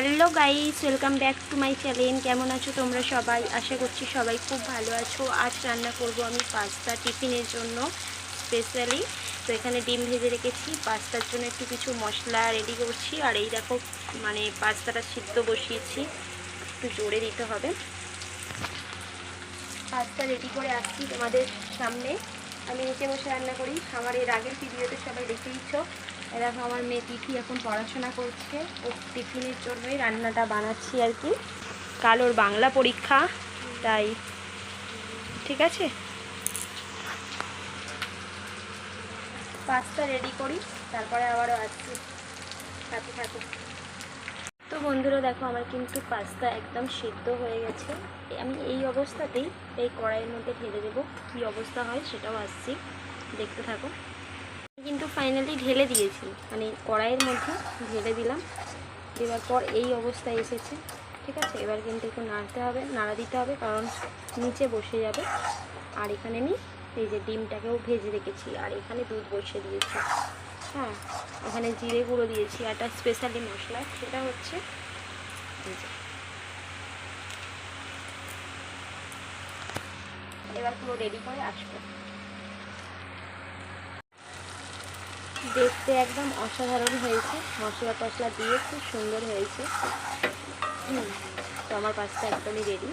Hello guys, welcome back to my channel. কেমন আছো তোমরা সবাই? আশা করছি সবাই খুব ভালো আছো। আজ রান্না করব আমি পাস্তা টিফিনের জন্য স্পেশালি তো এখানে ডিম ভেজে রেখেছি। পাস্তার জন্য একটু কিছু মশলা রেডি করছি। আর এই দেখো মানে পাস্তাটা সিদ্ধ বসিয়েছি। একটু জোরে দিতে হবে। পাস্তা রেডি করে আসছি তোমাদের সামনে। আমি নিচে বসে রান্না করি। আমার এর আগের ভিডিওতে সবাই এরকম আমার মেয়ে তিথি এখন পড়াশোনা করছে। ও টিফিনের জন্যই রান্নাটা বানাচ্ছি আর কি। কাল ওর বাংলা পরীক্ষা, তাই। ঠিক আছে? পাস্তা রেডি করি, তারপরে আবারও আসছি। সাথে থাকো। তো বন্ধুরা, দেখো, আমার কিন্তু পাস্তা একদম সিদ্ধ হয়ে গেছে। আমি এই অবস্থাতেই এই কড়াইয়ের মধ্যে ঢেলে দেবো। কী অবস্থা হয় সেটাও আসছি। দেখতে থাকো। ফাইনালি ঢেলে দিয়েছি। মানে কড়াইয়ের মধ্যে ঢেলে দিলাম। দেওয়ার পর এই অবস্থায় এসেছে। ঠিক আছে? এবার কিন্তু একটু নাড়তে হবে, নাড়া দিতে হবে, কারণ নিচে বসে যাবে। আর এখানে আমি এই যে ডিমটাকেও ভেজে রেখেছি। আর এখানে দুধ বসিয়ে দিয়েছি। হ্যাঁ ওখানে জিরে গুঁড়ো দিয়েছি। একটা স্পেশালি মশলা, সেটা হচ্ছে এবার পুরো রেডি করে আসব। দেখতে একদম অসাধারণ হয়েছে। মশলা টশলা দিয়ে খুব সুন্দর হয়েছে। তো আমার পাস্তা একদমই রেডি